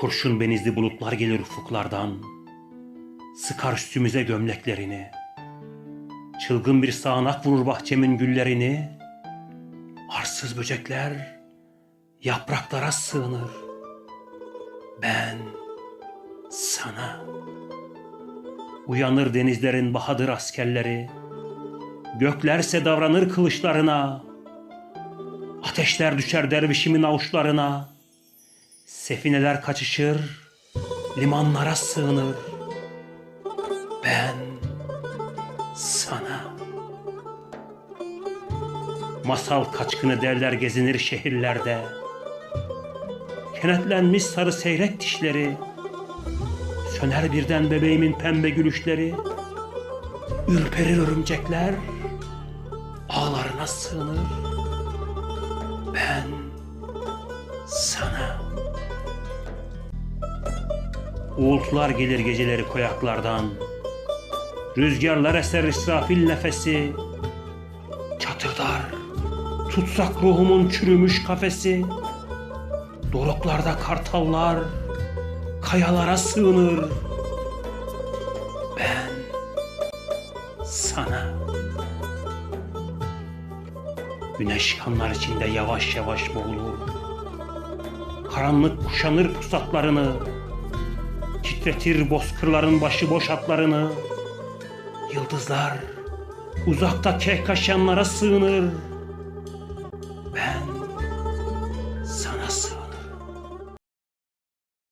Kurşun benizli bulutlar gelir ufuklardan. Sıkar üstümüze gömleklerini. Çılgın bir sağanak vurur bahçemin güllerini. Arsız böcekler yapraklara sığınır. Ben sana uyanır denizlerin bahadır askerleri. Göklerse davranır kılıçlarına. Ateşler düşer dervişimin avuçlarına. Sefineler kaçışır, limanlara sığınır. Ben sana masal kaçkını derler gezinir şehirlerde. Kenetlenmiş sarı seyrek dişleri, söner birden bebeğimin pembe gülüşleri. Ürperir örümcekler, ağlarına sığınır. Ben sana. Uğultular gelir geceleri koyaklardan. Rüzgarlar eser İsrafil nefesi. Çatırdar, tutsak ruhumun çürümüş kafesi. Doruklarda kartallar, kayalara sığınır. Ben sana. Güneş kanlar içinde yavaş yavaş boğulur. Karanlık kuşanır pusatlarını titretir bozkırların başı boş atlarını. Yıldızlar uzakta kehkaşanlara sığınır. Ben